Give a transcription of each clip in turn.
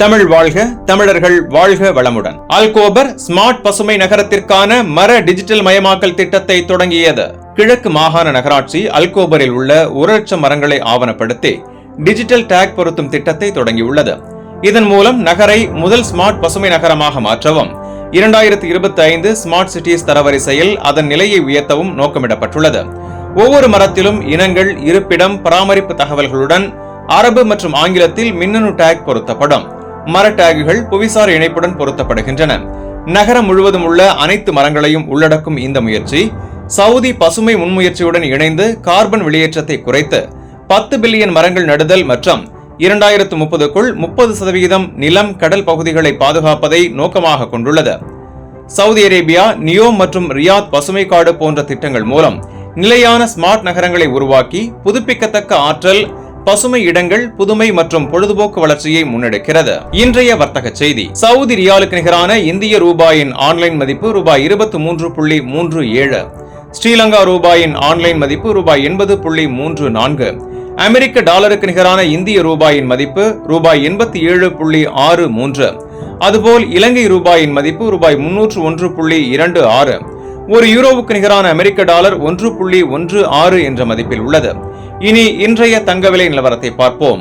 தமிழ் வாழ்க தமிழர்கள் வாழ்க வளமுடன். அல்கோபர் ஸ்மார்ட் பசுமை நகரத்திற்கான மர டிஜிட்டல் மயமாக்கல் திட்டத்தை தொடங்கியது. கிழக்கு மாகாண நகராட்சி அல்கோபரில் உள்ள ஒரு லட்சம் மரங்களை ஆவணப்படுத்தி டிஜிட்டல் டேக் பொருத்தும் திட்டத்தை தொடங்கியுள்ளது. இதன் மூலம் நகரை முதல் ஸ்மார்ட் பசுமை நகரமாக மாற்றவும் இரண்டாயிரத்தி இருபத்தி ஐந்து ஸ்மார்ட் சிட்டிஸ் தரவரிசையில் அதன் நிலையை உயர்த்தவும் நோக்கமிடப்பட்டுள்ளது. ஒவ்வொரு மரத்திலும் இனங்கள் இருப்பிடம் பராமரிப்பு தகவல்களுடன் அரபு மற்றும் ஆங்கிலத்தில் மின்னணு டேக் பொருத்தப்படும். மர டேகுகள் புவிசார் இணைப்புடன் பொருத்தப்படுகின்றன. நகரம் முழுவதும் உள்ள அனைத்து மரங்களையும் உள்ளடக்கும் இந்த முயற்சி சவுதி பசுமை முன்முயற்சியுடன் இணைந்து கார்பன் வெளியேற்றத்தை குறைத்து பத்து பில்லியன் மரங்கள் நடுதல் மற்றும் இரண்டாயிரத்து முப்பதுக்குள் முப்பது சதவிகிதம் நிலம் கடல் பகுதிகளை பாதுகாப்பதை நோக்கமாக கொண்டுள்ளது. சவுதி அரேபியா நியோம் மற்றும் ரியாத் பசுமை காடு போன்ற திட்டங்கள் மூலம் நிலையான ஸ்மார்ட் நகரங்களை உருவாக்கி புதுப்பிக்கத்தக்க ஆற்றல் பசுமை இடங்கள் புதுமை மற்றும் பொழுதுபோக்கு வளர்ச்சியை முன்னெடுக்கிறது. இன்றைய வர்த்தக செய்தி. சவுதி ரியாலுக்கு நிகரான இந்திய ரூபாயின் ஆன்லைன் மதிப்பு ரூபாய் இருபத்தி மூன்று புள்ளி மூன்று ஏழு. ஸ்ரீலங்கா ரூபாயின் ஆன்லைன் மதிப்பு ரூபாய் எண்பது புள்ளி மூன்று நான்கு. அமெரிக்க டாலருக்கு நிகரான இந்திய ரூபாயின் மதிப்பு ரூபாய் எண்பத்தி ஏழு புள்ளி ஆறு மூன்று. அதுபோல் இலங்கை ரூபாயின் மதிப்பு ரூபாய் முன்னூற்று ஒன்று புள்ளி இரண்டு ஆறு. ஒரு யூரோவுக்கு நிகரான அமெரிக்க டாலர் ஒன்று புள்ளி ஒன்று ஆறு என்ற மதிப்பில் உள்ளது. இனி இன்றைய தங்க விலை நிலவரத்தை பார்ப்போம்.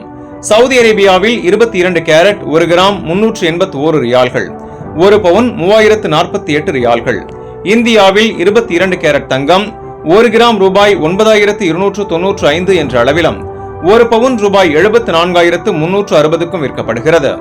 சவுதி அரேபியாவில் இருபத்தி இரண்டு கேரட் ஒரு கிராம் முன்னூற்று எண்பத்தி ஓரு ரியால்கள் ஒரு பவுன் மூவாயிரத்து நாற்பத்தி எட்டு ரியால்கள். இந்தியாவில் இருபத்தி இரண்டு கேரட் தங்கம் ஒரு கிராம் ரூபாய் ஒன்பதாயிரத்து இருநூற்று தொன்னூற்று ஐந்து என்ற அளவிலும் ஒரு பவுன் ரூபாய் எழுபத்து நான்காயிரத்து முன்னூற்று அறுபதுக்கும் விற்கப்படுகிறது.